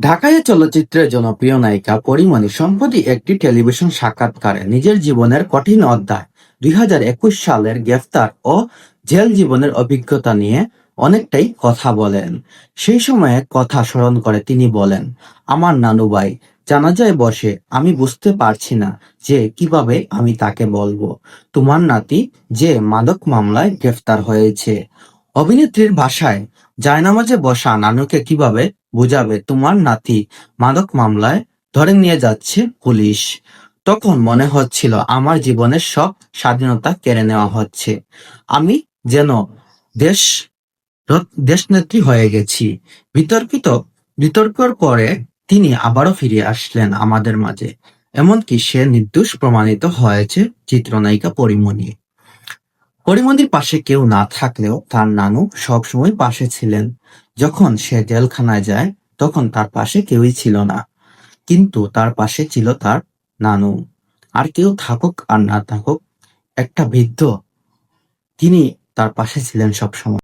ঢাকায় চলচ্চিত্রের জনপ্রিয় নায়িকা পরিমণি সম্প্রতি একটি টেলিভিশন সাক্ষাৎকারে নিজের জীবনের কঠিন অধ্যায় দুই হাজার একুশ সালের গ্রেফতার ও জেল জীবনের অভিজ্ঞতা নিয়ে অনেকটাই কথা বলেন। সেই সময়ে কথা স্মরণ করে তিনি বলেন, আমার নানু ভাই, জানাজায় বসে আমি বুঝতে পারছি না যে কীভাবে আমি তাকে বলব। তোমার নাতি যে মাদক মামলায় গ্রেফতার হয়েছে। অভিনেত্রীর ভাষায় জায়নামাজে বসা নানুকে কীভাবে বুঝাবে, তোমার নাতি মাদক মামলায় ধরে নিয়ে যাচ্ছে পুলিশ। তখন মনে হচ্ছিল আমার জীবনের সব স্বাধীনতা কেড়ে নেওয়া হচ্ছে। আমি যেন দেশ, দেশনেত্রী হয়ে গেছি। বিতর্কিত, বিতর্কর পরে তিনি আবারও ফিরে আসলেন আমাদের মাঝে। এমনকি সে নির্দোষ প্রমাণিত হয়েছে চিত্রনায়িকা পরিমণি। পরিমণির পাশে কেউ না থাকলেও তার নানু সবসময় পাশে ছিলেন। যখন সে জেলখানায় যায়, তখন তার পাশে কেউই ছিল না। কিন্তু তার পাশে ছিল তার নানু। আর কেউ থাকুক আর না থাকুক, একটা বৃদ্ধ, তিনি তার পাশে ছিলেন সবসময়।